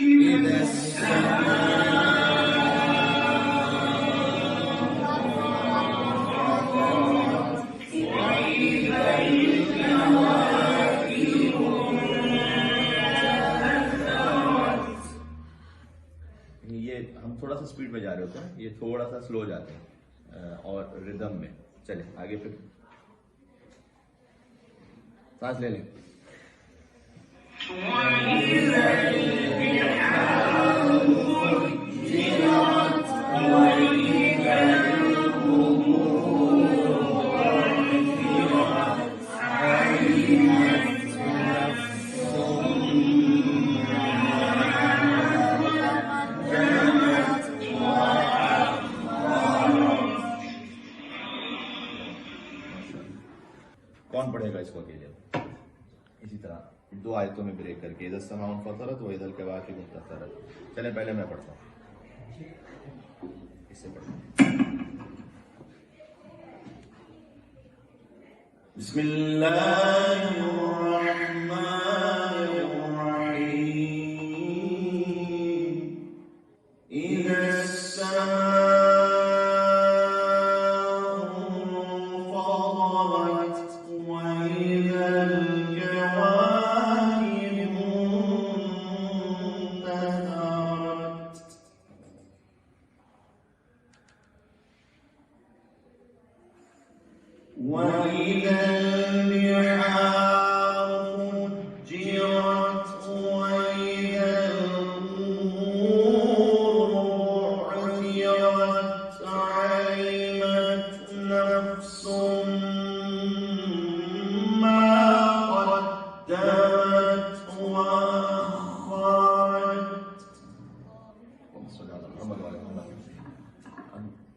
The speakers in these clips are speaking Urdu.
یعنی یہ ہم تھوڑا سا سپیڈ میں جا رہے ہوتے ہیں، یہ تھوڑا سا سلو جاتے ہیں اور ردم میں۔ چلے آگے پھر۔ سانس لے لیں۔ کون پڑھے گا اس کو اکیلے؟ اسی طرح، دو آیتوں میں بریک کر کے ادھر سماؤن فطرت و ادھر کے واقعی مختصرت چلیں، پہلے میں پڑھتا ہوں۔ اس سے پڑھتا ہوں۔ بسم الله الرحمن الرحيم إذا السماء وإذا البحار فجرت وإذا القبور عثرت علمت نفس ما قدمت وأخرت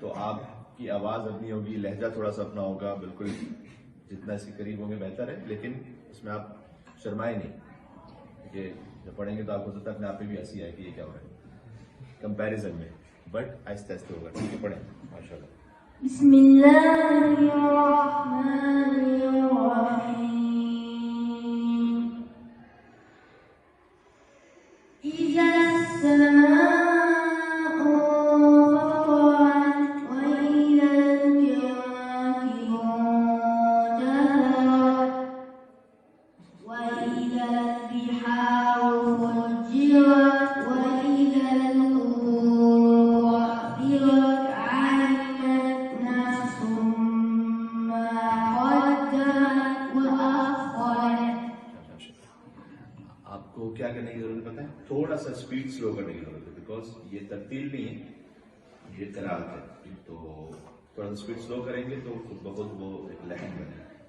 تو آپ کی آواز اپنی ہوگی، لہجہ تھوڑا سا اپنا ہوگا، بالکل جتنا اس کے قریب ہوں گے بہتر ہے، لیکن اس میں آپ شرمائے نہیں۔ کہ جب پڑھیں گے تو آپ کو سکتا ہے اپنے آپ پہ بھی ہنسی آئے کہ یہ کیا ہو رہا ہے۔ کمپیریزن میں۔ بٹ آہستہ آہستہ ہوگا، ٹھیک ہے، پڑھیں۔ ماشاء اللہ بسم الله الرحمن الرحيم آپ کو کیا کرنے کی ضرورت پتہ ہے؟ تھوڑا سا اسپیڈ سلو کرنے کی ضرورت ہے بیکاز یہ ترتیل نہیں ہے یہ قرآت ہے۔ تو تھوڑا سا اسپیڈ سلو کریں گے تو خود بخود وہ ایک لہن بنے۔